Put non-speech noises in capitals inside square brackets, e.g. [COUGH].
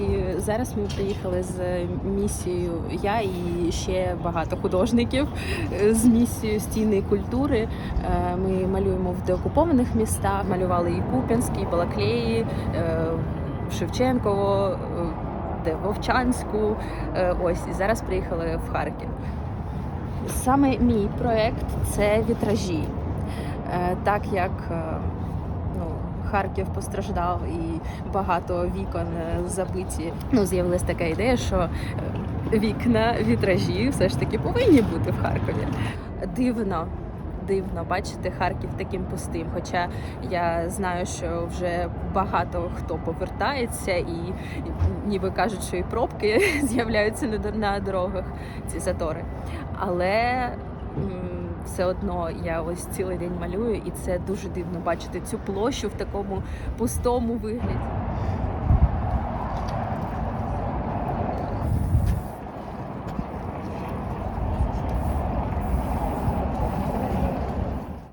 І зараз ми приїхали з місією я і ще багато художників з місією стіни культури. Е, ми малюємо в деокупованих містах, малювали і Куп'янськ, і Балаклеї, е, Шевченково, е, де Вовчанську. Ось і зараз приїхали в Харків. Саме мій проект це вітражі. Е, Так як е, ну, Харків постраждав і багато вікон е, забиті. Ну, з'явилась така ідея, що вікна, вітражі все ж таки повинні бути в Харкові. Дивно. Дивно бачити Харків таким пустим. Хоча я знаю, що вже багато хто повертається, і ніби кажуть, що і пробки [LAUGHS] з'являються на дорогах, ці затори. Але все одно я ось цілий день малюю, і це дуже дивно бачити цю площу в такому пустому вигляді.